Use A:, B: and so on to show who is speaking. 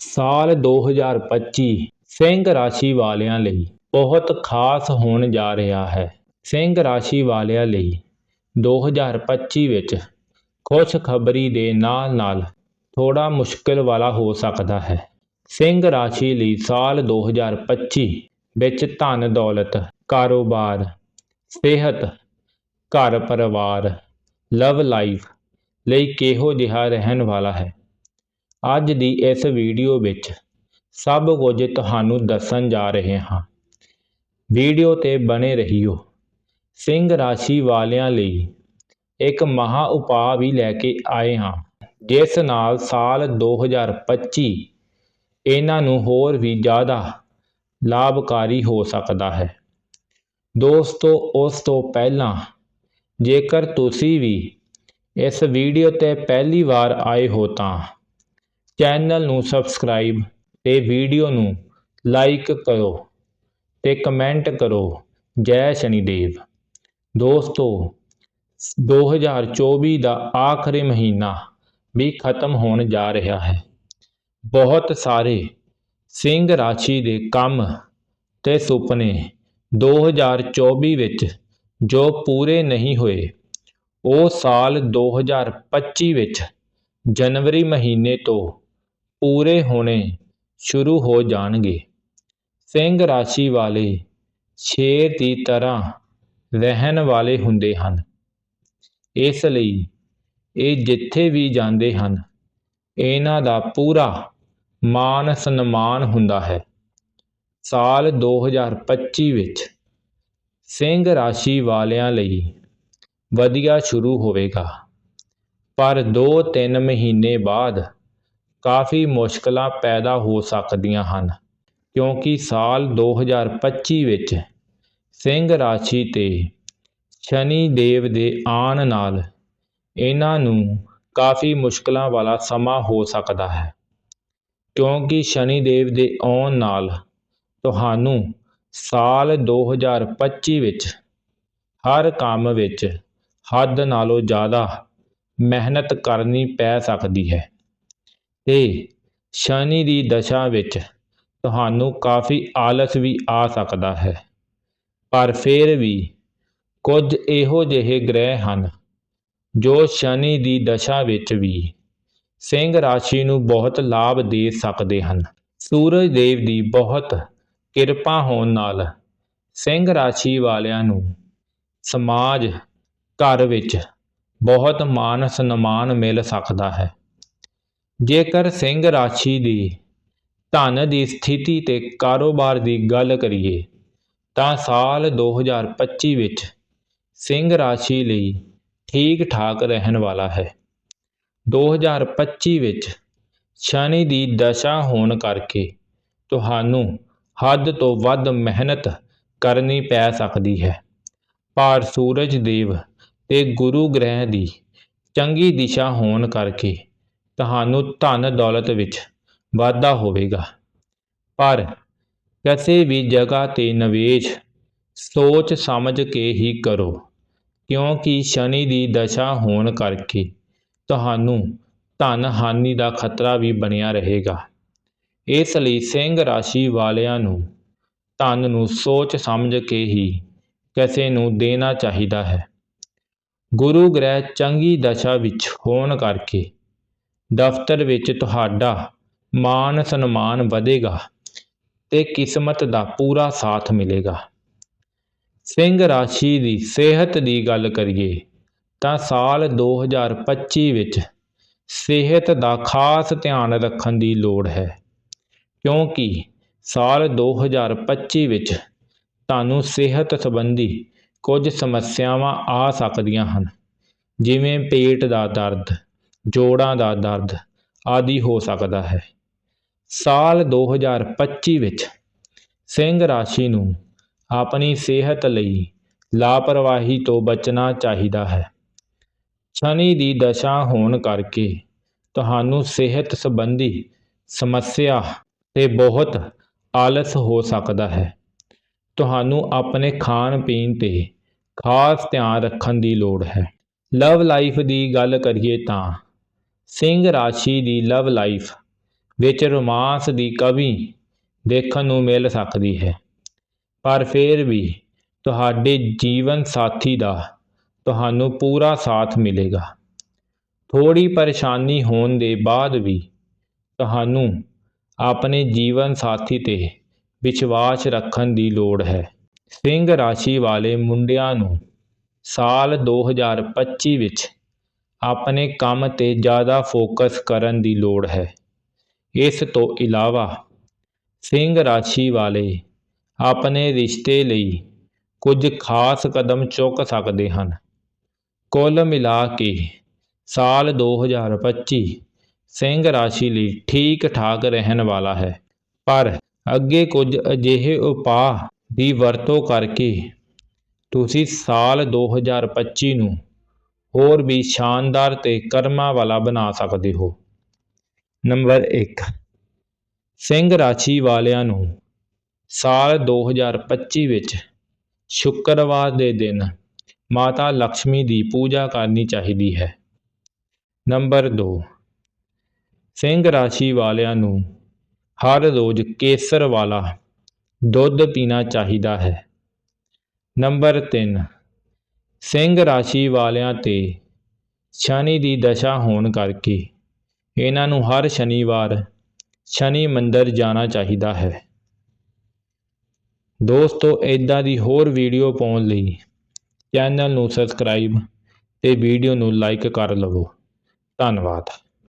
A: ਸਾਲ 2025 ਸਿੰਘ ਰਾਸ਼ੀ ਵਾਲਿਆਂ ਲਈ ਬਹੁਤ ਖਾਸ ਹੋਣ ਜਾ ਰਿਹਾ ਹੈ। ਸਿੰਘ ਰਾਸ਼ੀ ਵਾਲਿਆਂ ਲਈ 2025 ਵਿੱਚ ਖੁਸ਼ਖਬਰੀ ਦੇ ਨਾਲ ਨਾਲ ਥੋੜਾ ਮੁਸ਼ਕਲ ਵਾਲਾ ਹੋ ਸਕਦਾ ਹੈ। ਸਿੰਘ ਰਾਸ਼ੀ ਲਈ ਸਾਲ 2025 ਵਿੱਚ ਧਨ ਦੌਲਤ, ਕਾਰੋਬਾਰ, ਸਿਹਤ ਘਰ ਪਰਿਵਾਰ ਲਵ ਲਾਈਫ ਲਈ ਕਿਹੋ ਜਿਹਾ ਰਹਿਣ ਵਾਲਾ ਹੈ? ਅੱਜ ਦੀ ਇਸ ਵੀਡੀਓ ਵਿੱਚ ਸਭ ਕੁਝ ਤੁਹਾਨੂੰ ਦੱਸਣ ਜਾ ਰਹੇ ਹਾਂ। ਵੀਡੀਓ ਤੇ ਬਣੇ ਰਹੀਓ। ਸਿੰਘ ਰਾਸ਼ੀ ਵਾਲਿਆਂ ਲਈ ਇੱਕ ਮਹਾ ਉਪਾਅ ਵੀ ਲੈ ਕੇ ਆਏ ਹਾਂ। ਜਿਸ ਨਾਲ ਸਾਲ 2025 ਇਹਨਾਂ ਨੂੰ ਹੋਰ ਵੀ ਜ਼ਿਆਦਾ ਲਾਭਕਾਰੀ ਹੋ ਸਕਦਾ ਹੈ। ਦੋਸਤੋ, ਉਸ ਤੋਂ ਪਹਿਲਾਂ ਜੇਕਰ ਤੁਸੀਂ ਵੀ ਇਸ ਵੀਡੀਓ ਤੇ ਪਹਿਲੀ ਵਾਰ ਆਏ ਹੋ ਤਾਂ ਚੈਨਲ ਨੂੰ ਸਬਸਕ੍ਰਾਈਬ ਤੇ ਵੀਡੀਓ ਨੂੰ ਲਾਈਕ ਕਰੋ ਤੇ ਕਮੈਂਟ ਕਰੋ। ਜੈ ਸ਼ਨੀਦੇਵ ਦੋਸਤੋ 2024 ਦਾ ਆਖਰੀ ਮਹੀਨਾ ਵੀ ਖਤਮ ਹੋਣ ਜਾ ਰਿਹਾ ਹੈ। ਬਹੁਤ ਸਾਰੇ ਸਿੰਘ ਰਾਸ਼ੀ ਦੇ ਕੰਮ ਤੇ ਸੁਪਨੇ 2024 ਵਿੱਚ ਜੋ ਪੂਰੇ ਨਹੀਂ ਹੋਏ, ਉਹ ਸਾਲ 2025 ਵਿੱਚ ਜਨਵਰੀ ਮਹੀਨੇ ਤੋਂ ਪੂਰੇ ਹੋਣੇ ਸ਼ੁਰੂ ਹੋ ਜਾਣਗੇ। ਸਿੰਘ ਰਾਸ਼ੀ ਵਾਲੇ ਸ਼ੇਰ ਦੀ ਤਰ੍ਹਾਂ ਰਹਿਣ ਵਾਲੇ ਹੁੰਦੇ ਹਨ। ਇਸ ਲਈ ਇਹ ਜਿੱਥੇ ਵੀ ਜਾਂਦੇ ਹਨ, ਇਹਨਾਂ ਦਾ ਪੂਰਾ ਮਾਨ ਸਨਮਾਨ ਹੁੰਦਾ ਹੈ। ਸਾਲ 2025 ਵਿੱਚ ਸਿੰਘ ਰਾਸ਼ੀ ਵਾਲਿਆਂ ਲਈ ਵਧੀਆ ਸ਼ੁਰੂ ਹੋਵੇਗਾ। ਪਰ 2-3 ਮਹੀਨੇ ਬਾਅਦ ਕਾਫੀ ਮੁਸ਼ਕਲਾਂ ਪੈਦਾ ਹੋ ਸਕਦੀਆਂ ਹਨ, ਕਿਉਂਕਿ ਸਾਲ 2025 ਵਿੱਚ ਸਿੰਘ ਰਾਸ਼ੀ ਤੇ ਸ਼ਨੀ ਦੇਵ ਦੇ ਆਉਣ ਨਾਲ ਇਹਨਾਂ ਨੂੰ ਕਾਫੀ ਮੁਸ਼ਕਲਾਂ ਵਾਲਾ ਸਮਾਂ ਹੋ ਸਕਦਾ ਹੈ। ਕਿਉਂਕਿ ਸ਼ਨੀ ਦੇਵ ਦੇ ਆਉਣ ਨਾਲ ਤੁਹਾਨੂੰ ਸਾਲ 2025 ਵਿੱਚ ਹਰ ਕੰਮ ਵਿੱਚ ਹੱਦ ਨਾਲੋਂ ਜ਼ਿਆਦਾ ਮਿਹਨਤ ਕਰਨੀ ਪੈ ਸਕਦੀ ਹੈ। ਤੇ ਸ਼ਨੀ ਦੀ ਦਸ਼ਾ ਵਿੱਚ ਤੁਹਾਨੂੰ ਕਾਫੀ ਆਲਸ ਵੀ ਆ ਸਕਦਾ ਹੈ। ਪਰ ਫਿਰ ਵੀ ਕੁਝ ਇਹੋ ਜਿਹੇ ਗ੍ਰਹਿ ਹਨ ਜੋ ਸ਼ਨੀ ਦੀ ਦਸ਼ਾ ਵਿੱਚ ਵੀ ਸਿੰਘ ਰਾਸ਼ੀ ਨੂੰ ਬਹੁਤ ਲਾਭ ਦੇ ਸਕਦੇ ਹਨ। ਸੂਰਜ ਦੇਵ ਦੀ ਬਹੁਤ ਕਿਰਪਾ ਹੋਣ ਨਾਲ ਸਿੰਘ ਰਾਸ਼ੀ ਵਾਲਿਆਂ ਨੂੰ ਸਮਾਜ ਘਰ ਵਿੱਚ ਬਹੁਤ ਮਾਨ ਸਨਮਾਨ ਮਿਲ ਸਕਦਾ ਹੈ। ਜੇਕਰ ਸਿੰਘ ਰਾਸ਼ੀ ਦੀ ਧਨ ਦੀ ਸਥਿਤੀ ਤੇ ਕਾਰੋਬਾਰ ਦੀ ਗੱਲ ਕਰੀਏ, ਤਾਂ ਸਾਲ 2025 ਵਿੱਚ ਸਿੰਘ ਰਾਸ਼ੀ ਲਈ ਠੀਕ ਠਾਕ ਰਹਿਣ ਵਾਲਾ ਹੈ। 2025 ਵਿੱਚ ਸ਼ਨੀ ਦੀ ਦਸ਼ਾ ਹੋਣ ਕਰਕੇ ਤੁਹਾਨੂੰ ਹੱਦ ਤੋਂ ਵੱਧ ਮਿਹਨਤ ਕਰਨੀ ਪੈ ਸਕਦੀ ਹੈ। ਪਰ ਸੂਰਜ ਦੇਵ ਤੇ ਗੁਰੂ ਗ੍ਰਹਿ ਦੀ ਚੰਗੀ ਦਿਸ਼ਾ ਹੋਣ ਕਰਕੇ ਤੁਹਾਨੂੰ ਧਨ ਦੌਲਤ ਵਿੱਚ ਵਾਧਾ ਹੋਵੇਗਾ। ਪਰ ਕਿਸੇ ਵੀ ਜਗ੍ਹਾ ਤੇ ਨਿਵੇਸ਼ ਸੋਚ ਸਮਝ ਕੇ ਹੀ ਕਰੋ, ਕਿਉਂਕਿ ਸ਼ਨੀ ਦੀ ਦਸ਼ਾ ਹੋਣ ਕਰਕੇ ਤੁਹਾਨੂੰ ਧਨ ਹਾਨੀ ਦਾ ਖਤਰਾ ਵੀ ਬਣਿਆ ਰਹੇਗਾ। ਇਸ ਲਈ ਸਿੰਘ ਰਾਸ਼ੀ ਵਾਲਿਆਂ ਨੂੰ ਧਨ ਨੂੰ ਸੋਚ ਸਮਝ ਕੇ ਹੀ ਕਿਸੇ ਨੂੰ ਦੇਣਾ ਚਾਹੀਦਾ ਹੈ। ਗੁਰੂ ਗ੍ਰਹਿ ਚੰਗੀ ਦਸ਼ਾ ਵਿੱਚ ਹੋਣ ਕਰਕੇ ਦਫ਼ਤਰ ਵਿੱਚ ਤੁਹਾਡਾ ਮਾਨ ਸਨਮਾਨ ਵਧੇਗਾ ਤੇ ਕਿਸਮਤ ਦਾ ਪੂਰਾ ਸਾਥ ਮਿਲੇਗਾ। ਸਿੰਘ ਰਾਸ਼ੀ ਦੀ ਸਿਹਤ ਦੀ ਗੱਲ ਕਰੀਏ ਤਾਂ ਸਾਲ 2025 ਵਿੱਚ ਸਿਹਤ ਦਾ ਖਾਸ ਧਿਆਨ ਰੱਖਣ ਦੀ ਲੋੜ ਹੈ, ਕਿਉਂਕਿ ਸਾਲ 2025 ਵਿੱਚ ਤੁਹਾਨੂੰ ਸਿਹਤ ਸੰਬੰਧੀ ਕੁਝ ਸਮੱਸਿਆਵਾਂ ਆ ਸਕਦੀਆਂ ਹਨ, ਜਿਵੇਂ ਪੇਟ ਦਾ ਦਰਦ ਜੋੜਾਂ ਦਾ ਦਰਦ ਆਦਿ ਹੋ ਸਕਦਾ ਹੈ। ਸਾਲ 2025 ਵਿੱਚ ਸਿੰਘ ਰਾਸ਼ੀ ਨੂੰ ਆਪਣੀ ਸਿਹਤ ਲਈ ਲਾਪਰਵਾਹੀ ਤੋਂ ਬਚਣਾ ਚਾਹੀਦਾ ਹੈ। ਸ਼ਨੀ ਦੀ ਦਸ਼ਾ ਹੋਣ ਕਰਕੇ ਤੁਹਾਨੂੰ ਸਿਹਤ ਸੰਬੰਧੀ ਸਮੱਸਿਆ ਤੇ ਬਹੁਤ ਆਲਸ ਹੋ ਸਕਦਾ ਹੈ। ਤੁਹਾਨੂੰ ਆਪਣੇ ਖਾਣ ਪੀਣ ਤੇ ਖਾਸ ਧਿਆਨ ਰੱਖਣ ਦੀ ਲੋੜ ਹੈ। ਲਵ ਲਾਈਫ ਦੀ ਗੱਲ ਕਰੀਏ ਤਾਂ ਸਿੰਘ ਰਾਸ਼ੀ ਦੀ ਲਵ ਲਾਈਫ ਵਿੱਚ ਰੋਮਾਂਸ ਦੀ ਕਵੀ ਦੇਖਣ ਨੂੰ ਮਿਲ ਸਕਦੀ ਹੈ। ਪਰ ਫਿਰ ਵੀ ਤੁਹਾਡੇ ਜੀਵਨ ਸਾਥੀ ਦਾ ਤੁਹਾਨੂੰ ਪੂਰਾ ਸਾਥ ਮਿਲੇਗਾ। ਥੋੜੀ ਪਰੇਸ਼ਾਨੀ ਹੋਣ ਦੇ ਬਾਅਦ ਵੀ ਤੁਹਾਨੂੰ ਆਪਣੇ ਜੀਵਨ ਸਾਥੀ ਤੇ ਵਿਸ਼ਵਾਸ ਰੱਖਣ ਦੀ ਲੋੜ ਹੈ। ਸਿੰਘ ਰਾਸ਼ੀ ਵਾਲੇ ਮੁੰਡਿਆਂ ਨੂੰ ਸਾਲ 2025 ਵਿੱਚ ਆਪਣੇ ਕੰਮ ਤੇ ਜ਼ਿਆਦਾ ਫੋਕਸ ਕਰਨ ਦੀ ਲੋੜ ਹੈ। ਇਸ ਤੋਂ ਇਲਾਵਾ ਸਿੰਘ ਰਾਸ਼ੀ ਵਾਲੇ ਆਪਣੇ ਰਿਸ਼ਤੇ ਲਈ ਕੁਝ ਖਾਸ ਕਦਮ ਚੁੱਕ ਸਕਦੇ ਹਨ। ਕੁੱਲ ਮਿਲਾ ਕੇ ਸਾਲ 2025 ਸਿੰਘ ਰਾਸ਼ੀ ਲਈ ਠੀਕ ਠਾਕ ਰਹਿਣ ਵਾਲਾ ਹੈ। ਪਰ ਅੱਗੇ ਕੁਝ ਅਜਿਹੇ ਉਪਾਅ ਦੀ ਵਰਤੋਂ ਕਰਕੇ ਤੁਸੀਂ ਸਾਲ 2025 ਨੂੰ ਹੋਰ ਵੀ ਸ਼ਾਨਦਾਰ ਤੇ ਕਰਮਾਂ ਵਾਲਾ ਬਣਾ ਸਕਦੇ ਹੋ। ਨੰਬਰ 1 ਸਿੰਘ ਰਾਸ਼ੀ ਵਾਲਿਆਂ ਨੂੰ ਸਾਲ 2025 ਵਿੱਚ ਸ਼ੁੱਕਰਵਾਰ ਦੇ ਦਿਨ ਮਾਤਾ ਲక్ష్ਮੀ ਦੀ ਪੂਜਾ ਕਰਨੀ ਚਾਹੀਦੀ ਹੈ। ਨੰਬਰ 2 ਸਿੰਘ ਰਾਸ਼ੀ ਵਾਲਿਆਂ ਨੂੰ ਹਰ ਰੋਜ਼ ਕੇਸਰ ਵਾਲਾ ਦੁੱਧ ਪੀਣਾ ਚਾਹੀਦਾ ਹੈ। ਨੰਬਰ 3 ਸਿੰਘ ਰਾਸ਼ੀ ਵਾਲਿਆਂ ਤੇ ਸ਼ਨੀ ਦੀ ਦਸ਼ਾ ਹੋਣ ਕਰਕੇ ਇਹਨਾਂ ਨੂੰ ਹਰ ਸ਼ਨੀਵਾਰ ਸ਼ਨੀ ਮੰਦਰ ਜਾਣਾ ਚਾਹੀਦਾ ਹੈ। ਦੋਸਤੋ ਇਦਾਂ ਦੀ ਹੋਰ ਵੀਡੀਓ ਪਾਉਣ ਲਈ ਚੈਨਲ ਨੂੰ ਸਬਸਕ੍ਰਾਈਬ ਤੇ ਵੀਡੀਓ ਨੂੰ ਲਾਈਕ ਕਰ ਲਵੋ। ਧੰਨਵਾਦ।